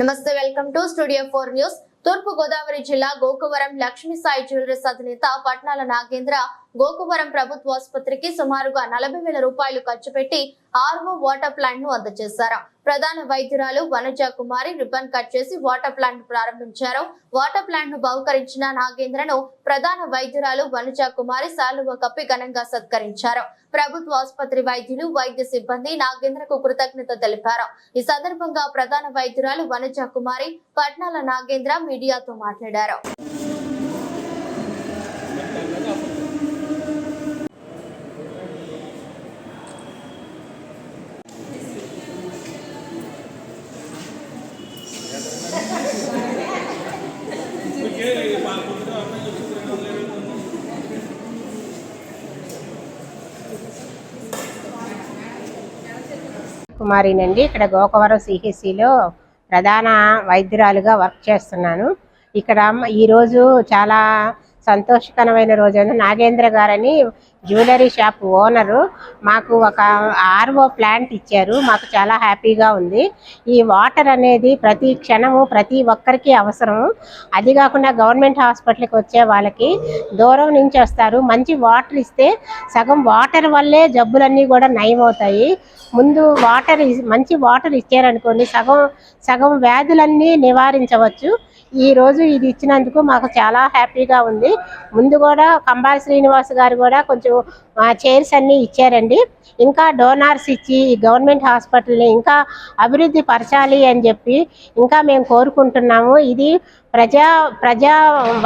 నమస్తే welcome to studio four news. తూర్పు గోదావరి జిల్లా గోకువరం లక్ష్మీ సాయి జ్యువెలర్స్ అధినేత పట్నాల నాగేంద్ర గోకువరం ప్రభుత్వ ఆసుపత్రికి సుమారుగా నలభై వేల రూపాయలు ఖర్చు పెట్టి ఆర్ఓ వాటర్ ప్లాంట్ను అందజేశారు. ప్రధాన వైద్యురాలు వనజ కుమారి రిబ్బన్ కట్ చేసి వాటర్ ప్లాంట్ ప్రారంభించారు. వాటర్ ప్లాంట్ను బహుకరించిన నాగేంద్రను ప్రధాన వైద్యురాలు వనజ కుమారి శాలువ కప్పి ఘనంగా సత్కరించారు. ప్రభుత్వ ఆసుపత్రి వైద్యులు వైద్య సిబ్బంది నాగేంద్రకు కృతజ్ఞత తెలిపారు. ఈ సందర్భంగా ప్రధాన వైద్యురాలు వనజ కుమారి పట్నాల నాగేంద్ర మీడియాతో మాట్లాడారు. కుమారినండి. ఇక్కడ గోకవరం సిహెసిలో ప్రధాన వైద్యురాలుగా వర్క్ చేస్తున్నాను. ఇక్కడ ఈరోజు చాలా సంతోషకరమైన రోజు నాగేంద్ర గారని జ్యువెలరీ షాప్ ఓనరు మాకు ఒక ఆర్ఓ ప్లాంట్ ఇచ్చారు. మాకు చాలా హ్యాపీగా ఉంది. ఈ వాటర్ అనేది ప్రతి క్షణము ప్రతి ఒక్కరికి అవసరం అది కాకుండా గవర్నమెంట్ హాస్పిటల్కి వచ్చే వాళ్ళకి దూరం నుంచి వస్తారు. మంచి వాటర్ ఇస్తే సగం వాటర్ వల్లే జబ్బులన్నీ కూడా నయమవుతాయి. ముందు వాటర్ ఇస్- మంచి వాటర్ ఇచ్చారనుకోండి సగం సగం వ్యాధులన్నీ నివారించవచ్చు. ఈ రోజు ఇది ఇచ్చినందుకు మాకు చాలా హ్యాపీగా ఉంది. ముందు కూడా కంబాల శ్రీనివాస్ గారు కూడా కొంచెం చైర్స్ అన్నీ ఇచ్చారండి. ఇంకా డోనార్స్ ఇచ్చి ఈ గవర్నమెంట్ హాస్పిటల్ని ఇంకా అభివృద్ధి పరచాలి అని చెప్పి ఇంకా మేము కోరుకుంటున్నాము. ఇది ప్రజా ప్రజా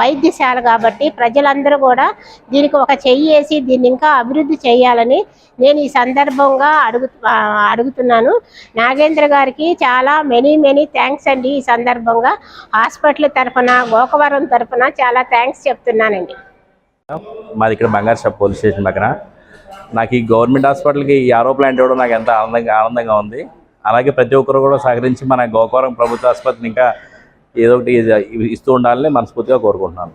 వైద్యశాల కాబట్టి ప్రజలందరూ కూడా దీనికి ఒక చెయ్యి వేసి దీన్ని ఇంకా అభివృద్ధి చేయాలని నేను ఈ సందర్భంగా అడుగు అడుగుతున్నాను. నాగేంద్ర గారికి చాలా మెనీ మెనీ థ్యాంక్స్ అండి ఈ సందర్భంగా. హాస్పిటల్ తరఫున గోకవరం తరఫున చాలా థ్యాంక్స్ చెప్తున్నానండి. మాది ఇక్కడ బంగారు షాప్ పోలీస్ స్టేషన్ పక్కన. నాకు ఈ గవర్నమెంట్ హాస్పిటల్కి ఈ ఆరో ప్లాంట్ ఇవ్వడం నాకు ఎంత ఆనందంగా ఆనందంగా ఉంది. అలాగే ప్రతి ఒక్కరు కూడా సహకరించి మన గోకవరం ప్రభుత్వ ఆసుపత్రిని ఇంకా ఏదో ఒకటి ఇస్తూ ఉండాలని మనస్ఫూర్తిగా కోరుకుంటున్నాను.